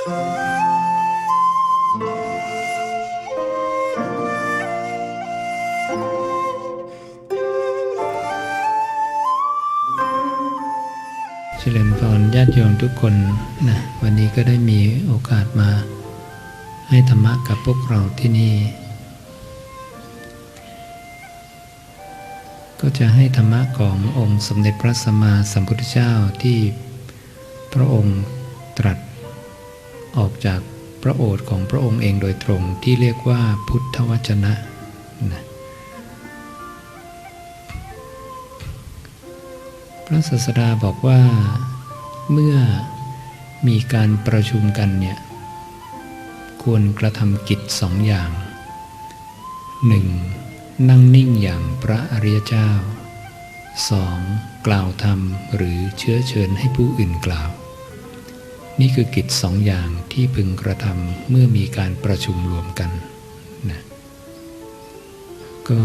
เฉลิมพรญาติโยมทุกคนนะวันนี้ก็ได้มีโอกาสมา ให้ธรรมะกับพวกเราที่นี่ ก็จะให้ธรรมะขององค์สมเด็จพระสัมมาสัมพุทธเจ้าที่พระองค์ตรัส ออกจากพระโอษฐ์ของพระองค์เองโดยตรงที่เรียกว่าพุทธวจนะนะพระศาสดาบอกว่าเมื่อมีการประชุมกันเนี่ยควรกระทำกิจสองอย่างหนึ่งนั่งนิ่งอย่างพระอริยเจ้าสองกล่าวธรรมหรือเชื้อเชิญให้ผู้อื่นกล่าว นี่คือกิจสองอย่างที่พึงกระทำเมื่อมีการประชุมรวมกันนะก็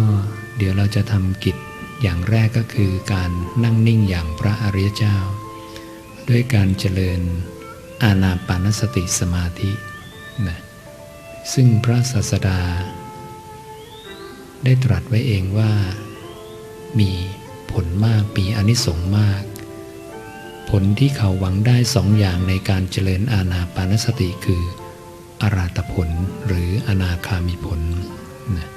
เดี๋ยวเราจะทำกิจอย่างแรกก็คือการนั่งนิ่งอย่างพระอริยเจ้า ด้วยการเจริญอานาปานสติสมาธินะซึ่งพระศาสดา ได้ตรัสไว้เองว่า มีผลมากมีอนิสงส์มาก ผลที่เขาหวังได้สองอย่างในการเจริญอานาปานสติคือ อาราตผลหรืออนาคามิผลนะ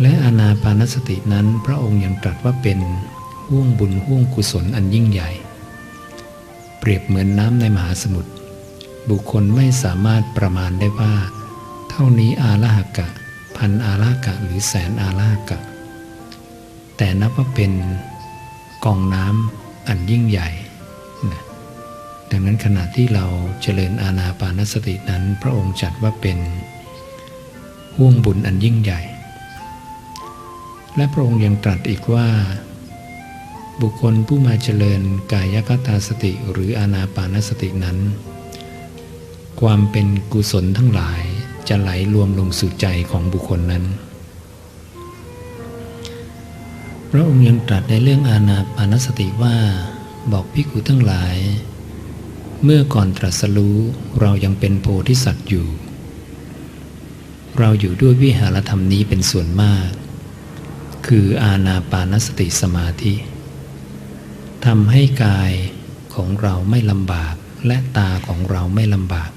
และอานาปานสตินั้นพระองค์ยังตรัสว่าเป็นห่วงบุญห่วงกุศลอันยิ่งใหญ่ เปรียบเหมือนน้ำในมหาสมุทรบุคคลไม่สามารถประมาณได้ว่า เท่านี้อาลาหกะ พันอาลาหกะหรือแสนอาลาหกะ แต่นับว่าเป็นกองน้ำ อันยิ่งใหญ่นะดังนั้นขณะที่เราเจริญอานาปานสตินั้น พระองค์จัดว่าเป็นห่วงบุญอันยิ่งใหญ่ และพระองค์ยังตรัสอีกว่า บุคคลผู้มาเจริญกายคตาสติหรืออานาปานสตินั้น ความเป็นกุศลทั้งหลายจะไหลรวมลงสู่ใจของบุคคลนั้น พระองค์ยังตรัสในเรื่องอานาปานสติว่าบอกพิกุทั้งหลาย เมื่อก่อนตรัสรู้เรายังเป็นโพธิสัตว์อยู่ เราอยู่ด้วยวิหารธรรมนี้เป็นส่วนมาก คืออาณาปานสติสมาธิทำให้กายของเราไม่ลำบากและตาของเราไม่ลำบาก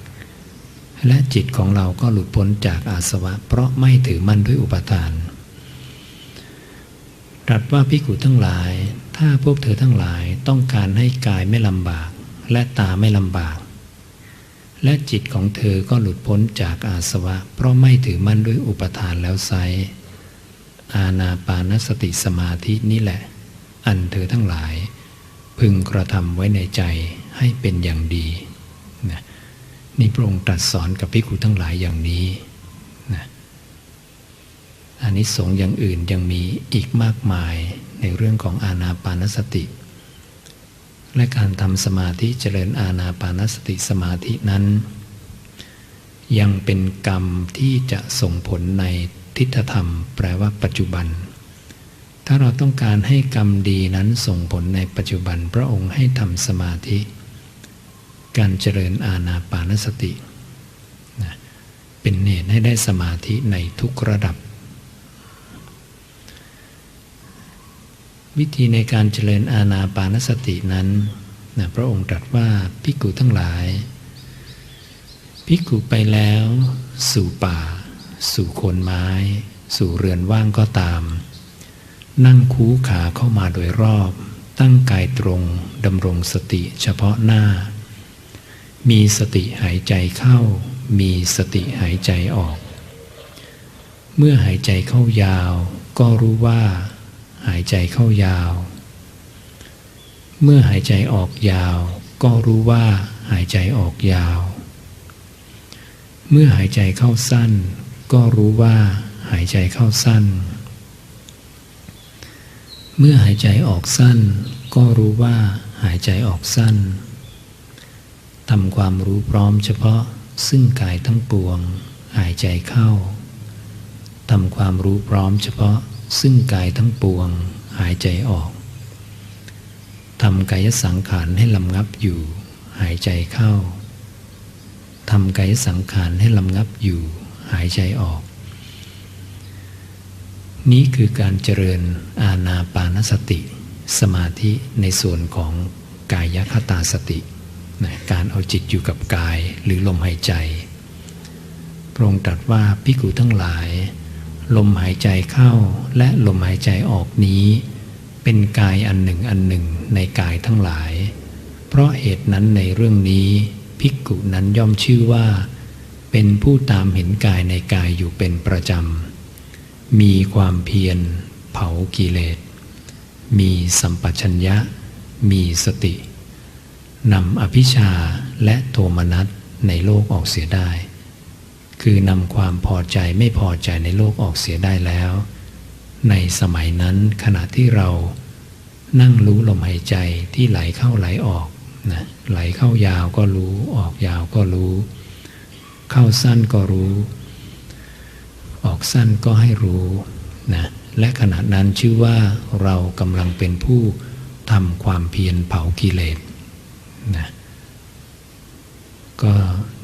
และจิตของเราก็หลุดพ้นจากอาสวะ เพราะไม่ถือมั่นด้วยอุปทาน ตรัสว่าพิกุทั้งหลาย ถ้าพวกเธอทั้งหลายต้องการให้กายไม่ลำบาก และตาไม่ลำบาก และจิตของเธอก็หลุดพ้นจากอาสวะ เพราะไม่ถือมั่นด้วยอุปทานแล้วไซอาณาปานสติสมาธินี่แหละ อันเธอทั้งหลาย พึงกระทำไว้ในใจให้เป็นอย่างดีนะนี่พระองค์ตรัสสอนกับพิคุทั้งหลายอย่างนี้ อันนี้สงส์อย่างอื่นยังมีอีกมากมายในเรื่องของอาณาปานสติ และการทำสมาธิเจริญอาณาปานสติสมาธินั้น ยังเป็นกรรมที่จะส่งผลในทิฏฐธรรม แปลว่าปัจจุบัน ถ้าเราต้องการให้กรรมดีนั้นส่งผลในปัจจุบันพระองค์ให้ทำสมาธิ การเจริญอาณาปานสตินะเป็นเหตุให้ได้สมาธิในทุกระดับ วิธีในการเจริญอาณาปานสตินั้นนะพระองค์ตรัสว่าภิกุทั้งหลายภิกุไปแล้ว สู่ป่า สู่โคนไม้ สู่เรือนว่างก็ตาม นั่งคูขาเข้ามาโดยรอบ ตั้งกายตรงดำรงสติเฉพาะหน้า มีสติหายใจเข้า มีสติหายใจออก เมื่อหายใจเข้ายาว ก็รู้ว่า หายใจเข้ายาว เมื่อหายใจออกยาว ก็รู้ว่าหายใจออกยาว เมื่อหายใจเข้าสั้น ก็รู้ว่าหายใจเข้าสั้น เมื่อหายใจออกสั้น ก็รู้ว่าหายใจออกสั้นทำความรู้พร้อมเฉพาะซึ่งกายทั้งปวง หายใจเข้าทำความรู้พร้อมเฉพาะ ซึ่งกายทั้งปวงหายใจออกทำกายสังขารให้ลำงับอยู่ หายใจเข้าทำกายสังขารให้ลำงับอยู่ หายใจออก นี้คือการเจริญอาณาปานสติ สมาธิในส่วนของกายคตาสตินะการเอาจิตอยู่กับกายหรือลมหายใจ พระองค์ตรัสว่าพิกุทั้งหลาย ลมหายใจเข้าและลมหายใจออกนี้ เป็นกายอันหนึ่งอันหนึ่งในกายทั้งหลาย เพราะเหตุนั้นในเรื่องนี้ภิกขุนั้นย่อมชื่อว่า เป็นผู้ตามเห็นกายในกายอยู่เป็นประจำ มีความเพียร เผากิเลส มีสัมปชัญญะ มีสตินำอภิชาและโทมนัสในโลกออกเสียได้ คือนำความพอใจไม่พอใจในโลกออกเสียได้แล้ว ในสมัยนั้นขณะที่เรานั่งรู้ลมหายใจที่ไหลเข้าไหลออกนะไหลเข้ายาวก็รู้ออกยาวก็รู้ เข้าสั้นก็รู้ ออกสั้นก็ให้รู้นะและขณะนั้นชื่อว่าเรากำลังเป็นผู้ทำความเพียรเผากิเลสนะ ก็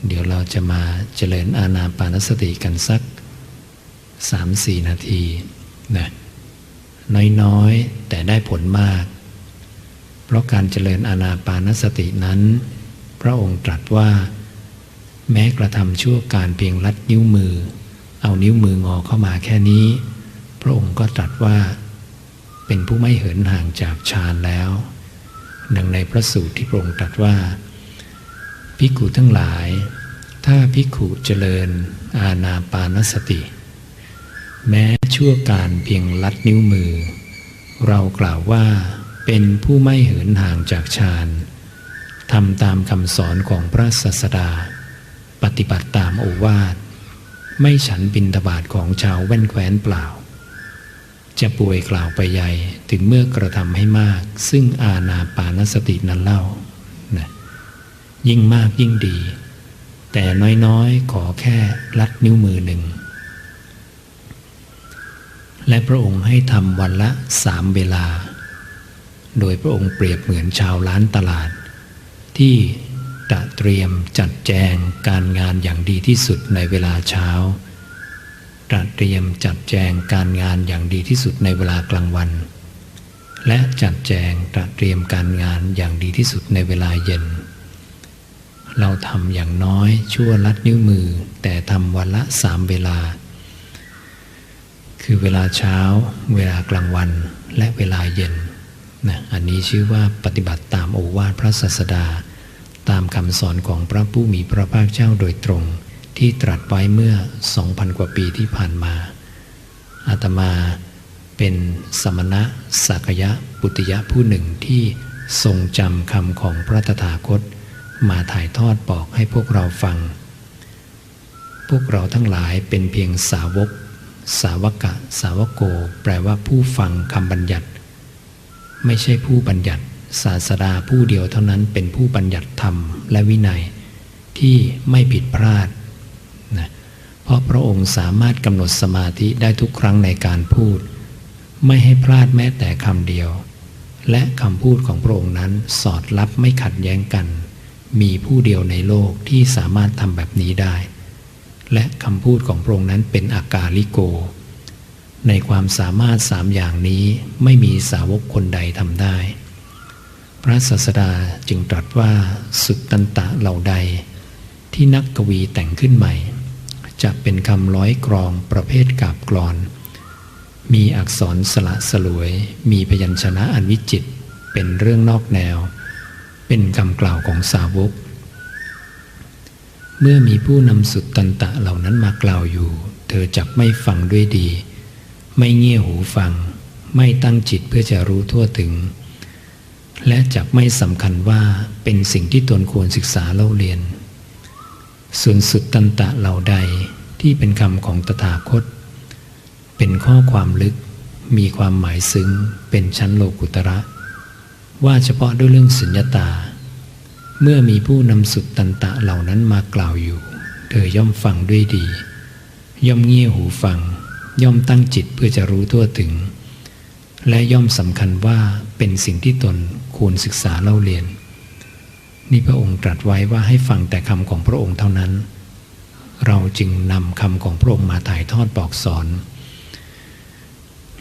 เดี๋ยวเราจะมาเจริญอาณาปานสติกันสัก 3-4 นาทีนะน้อยๆ แต่ได้ผลมาก เพราะการเจริญอาณาปานสตินั้น พระองค์ตรัสว่า แม้กระทำชั่วการเพียงลัดนิ้วมือ เอานิ้วมืองอเข้ามาแค่นี้ พระองค์ก็ตรัสว่า เป็นผู้ไม่เหินห่างจากฌานแล้ว ดังในพระสูตรที่พระองค์ตรัสว่า ภิกขุทั้งหลาย ถ้าภิกขุเจริญอาณาปานสติ แม้ชั่วการเพียงลัดนิ้วมือ เรากล่าวว่าเป็นผู้ไม่เหินห่างจากฌานทำตามคำสอนของพระศาสดา ปฏิบัติตามโอวาท ไม่ฉันบินตบาทของชาวแว่นแคว้นเปล่า จะป่วยกล่าวไปใหญ่ถึงเมื่อกระทำให้มาก ซึ่งอาณาปานสตินั้นเล่า ยิ่งมากยิ่งดี แต่น้อยๆ ขอแค่ลัดนิ้วมือหนึ่ง และพระองค์ให้ทำวันละสามเวลา โดยพระองค์เปรียบเหมือนชาวล้านตลาด ที่ตระเตรียมจัดแจงการงานอย่างดีที่สุดในเวลาเช้าตระเตรียมจัดแจงการงานอย่างดีที่สุดในเวลากลางวัน และจัดแจงตระเตรียมการงานอย่างดีที่สุดในเวลาเย็น เราทำอย่างน้อยชั่วลัดนิ้วมือ แต่ทำวันละสามเวลา คือเวลาเช้า เวลากลางวันและเวลาเย็นนะอันนี้ชื่อว่าปฏิบัติตามโอวาทพระศาสดา ตามคำสอนของพระผู้มีพระภาคเจ้าโดยตรง ที่ตรัสไว้เมื่อ 2,000 กว่าปีที่ผ่านมา อาตมาเป็นสมณะสักยะปุติยะผู้หนึ่งที่ทรงจำคำของพระตถาคต มาถ่ายทอดบอกให้พวกเราฟัง พวกเราทั้งหลายเป็นเพียงสาวก สาวกะ สาวโก แปลว่าผู้ฟังคำบัญญัติ ไม่ใช่ผู้บัญญัติศาสดาผู้เดียวเท่านั้นเป็นผู้บัญญัติธรรมและวินัย ที่ไม่ผิดพลาดนะเพราะพระองค์สามารถกำหนดสมาธิได้ทุกครั้งในการพูด ไม่ให้พลาดแม้แต่คำเดียว และคำพูดของพระองค์นั้นสอดรับไม่ขัดแย้งกัน มีผู้เดียวในโลกที่สามารถทำแบบนี้ได้ และคำพูดของพระองค์นั้นเป็นอากาลิโก ในความสามารถสามอย่างนี้ไม่มีสาวกคนใดทำได้ พระศาสดาจึงตรัสว่าสุดตันตะเหล่าใด ที่นักกวีแต่งขึ้นใหม่ จะเป็นคำร้อยกรองประเภทกาบกรอน มีอักษรสละสลวย มีพยัญชนะอันวิจิตเป็นเรื่องนอกแนว เป็นคำกล่าวของสาวก เมื่อมีผู้นำสุดตันตะเหล่านั้นมากล่าวอยู่ เธอจักไม่ฟังด้วยดี ไม่เงี่ยหูฟัง ไม่ตั้งจิตเพื่อจะรู้ทั่วถึง และจักไม่สำคัญว่าเป็นสิ่งที่ตนควรศึกษาเล่าเรียน ส่วนสุดตันตะเหล่าใดที่เป็นคำของตถาคต เป็นข้อความลึก มีความหมายซึ้ง เป็นชั้นโลกุตระ ว่าเฉพาะด้วยเรื่องสุญญตา เมื่อมีผู้นำสุดตันตะเหล่านั้นมากล่าวอยู่ เธอย่อมฟังด้วยดี ย่อมเงี่ยหูฟัง ย่อมตั้งจิตเพื่อจะรู้ทั่วถึง และย่อมสำคัญว่าเป็นสิ่งที่ตนควรศึกษาเล่าเรียน นี่พระองค์ตรัสไว้ว่าให้ฟังแต่คำของพระองค์เท่านั้น เราจึงนำคำของพระองค์มาถ่ายทอดบอกสอน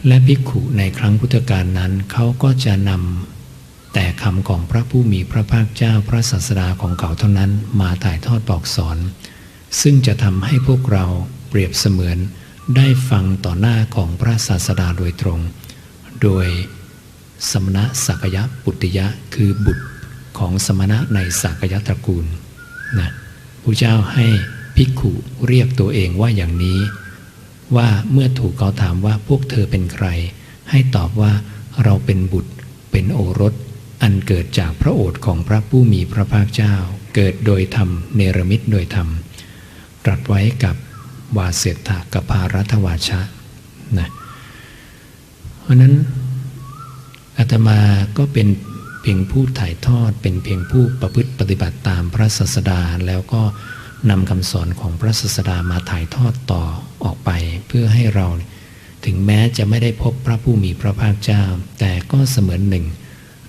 และภิกขุในครั้งพุทธกาลนั้นเขาก็จะนำ แต่คำของพระผู้มีพระภาคเจ้าพระศาสดาของเขาเท่านั้นมาถ่ายทอดบอกสอน ซึ่งจะทำให้พวกเราเปรียบเสมือนได้ฟังต่อหน้าของพระศาสดาโดยตรง โดยสมณะสักยะปุตติยะคือบุตรของสมณะในสักยะตระกูลนะพระเจ้าให้ภิกขุเรียกตัวเองว่าอย่างนี้ ว่าเมื่อถูกเขาถามว่าพวกเธอเป็นใคร ให้ตอบว่าเราเป็นบุตรเป็นโอรส อันเกิดจากพระโอษฐ์ของพระผู้มีพระภาคเจ้า เกิดโดยธรรมเนรมิตโดยธรรม ตรัสไว้กับวาเสถะกับพารัตวาชะนะเพราะนั้นอาตมาก็เป็นเพียงผู้ถ่ายทอดเป็นเพียงผู้ประพฤติปฏิบัติตามพระศาสดา แล้วก็นำคำสอนของพระศาสดามาถ่ายทอดต่อออกไป เพื่อให้เราถึงแม้จะไม่ได้พบพระผู้มีพระภาคเจ้า แต่ก็เสมือนหนึ่ง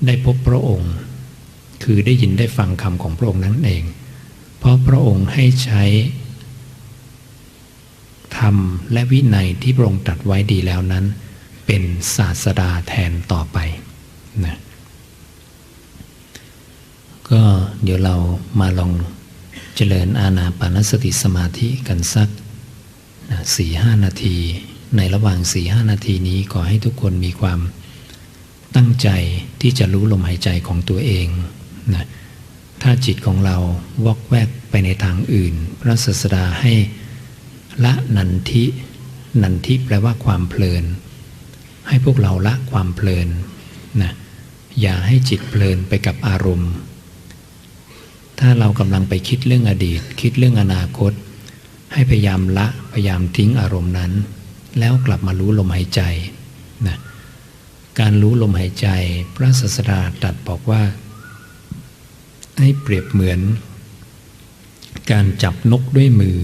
ได้พบพระองค์ คือได้ยินได้ฟังคำของพระองค์นั้นเอง เพราะพระองค์ให้ใช้ธรรมและวินัยที่พระองค์ตรัสไว้ดีแล้วนั้น เป็นศาสดาแทนต่อไปนะก็เดี๋ยวเรามาลองเจริญอาณาปานสติสมาธิกันสักสี่ห้านาที ในระหว่างสี่ห้านาทีนี้ขอให้ทุกคนมีความ ตั้งใจที่จะรู้ลมหายใจของตัวเองนะถ้าจิตของเราวอกแวกไปในทางอื่น พระศาสดาให้ละนันทินันทิแปลว่าความเพลิน ให้พวกเราละความเพลินนะอย่าให้จิตเพลินไปกับอารมณ์ ถ้าเรากำลังไปคิดเรื่องอดีต คิดเรื่องอนาคต ให้พยายามละพยายามทิ้งอารมณ์นั้น แล้วกลับมารู้ลมหายใจนะ การรู้ลมหายใจ พระศาสดาตรัสบอกว่า ให้เปรียบเหมือน การจับนกด้วยมือ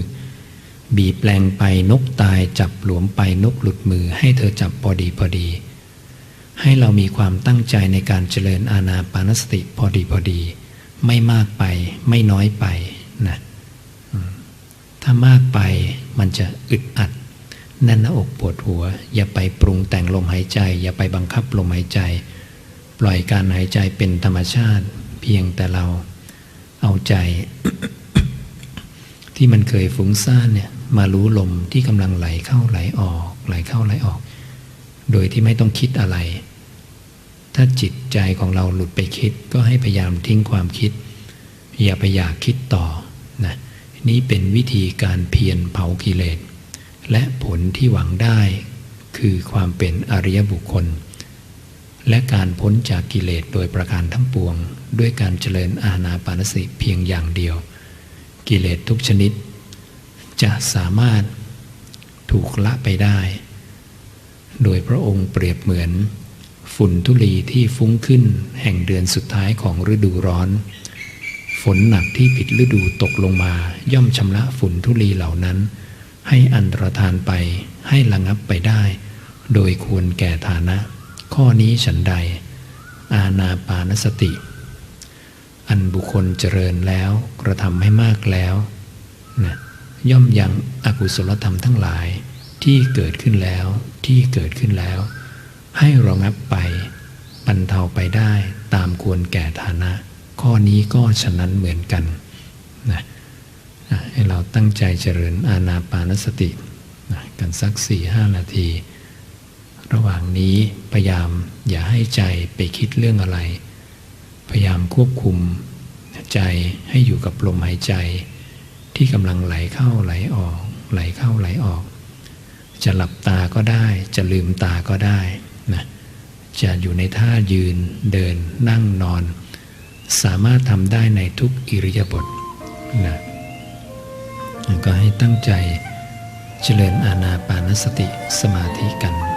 บีบแปลงไปนกตายจับหลวมไปนกหลุดมือ ให้เธอจับพอดีพอดี ให้เรามีความตั้งใจในการเจริญอาณาปานสติพอดีพอดี ไม่มากไปไม่น้อยไปนะถ้ามากไปมันจะอึดอัด แน่นหน้าอกปวดหัว อย่าไปปรุงแต่งลมหายใจ อย่าไปบังคับลมหายใจ ปล่อยการหายใจเป็นธรรมชาติ เพียงแต่เราเอาใจ ที่มันเคยฟุ้งซ่านเนี่ยมารู้ลมที่กำลังไหลเข้าไหลออกไหลเข้าไหลออก โดยที่ไม่ต้องคิดอะไร ถ้าจิตใจของเราหลุดไปคิดก็ให้พยายามทิ้งความคิด อย่าไปอยากคิดต่อนะนี่เป็นวิธีการเพียรเผากิเลส และผลที่หวังได้ คือความเป็นอริยบุคคล และการพ้นจากกิเลสโดยประการทั้งปวง ด้วยการเจริญอาณาปานสติเพียงอย่างเดียว กิเลสทุกชนิด จะสามารถถูกละไปได้ โดยพระองค์เปรียบเหมือน ฝุ่นทุลีที่ฟุ้งขึ้นแห่งเดือนสุดท้ายของฤดูร้อน ฝนหนักที่ผิดฤดูตกลงมาย่อมชำระฝุ่นทุลีเหล่านั้น ให้อันตรธานไปให้ระงับไปได้ โดยควรแก่ฐานะ ข้อนี้ฉันใด อาณาปานสติ อันบุคคลเจริญแล้วกระทำให้มากแล้วนะย่อมยังอกุศลธรรมทั้งหลายที่เกิดขึ้นแล้วที่เกิดขึ้นแล้ว ให้ระงับไปบรรเทาไปได้ตามควรแก่ฐานะ ข้อนี้ก็ฉะนั้นเหมือนกันนะนะให้เรา ตั้งใจเจริญอาณาปานสตินะกันสักสี่ห้านาที ระหว่างนี้พยายามอย่าให้ใจไปคิดเรื่องอะไร พยายามควบคุมใจให้อยู่กับลมหายใจ ที่กำลังไหลเข้าไหลออก ไหลเข้าไหลออก จะหลับตาก็ได้ จะลืมตาก็ได้นะจะอยู่ในท่ายืนเดินนั่งนอน สามารถทำได้ในทุกอิริยาบถนะ ก็ให้ตั้งใจเจริญอาณาปานสติสมาธิกัน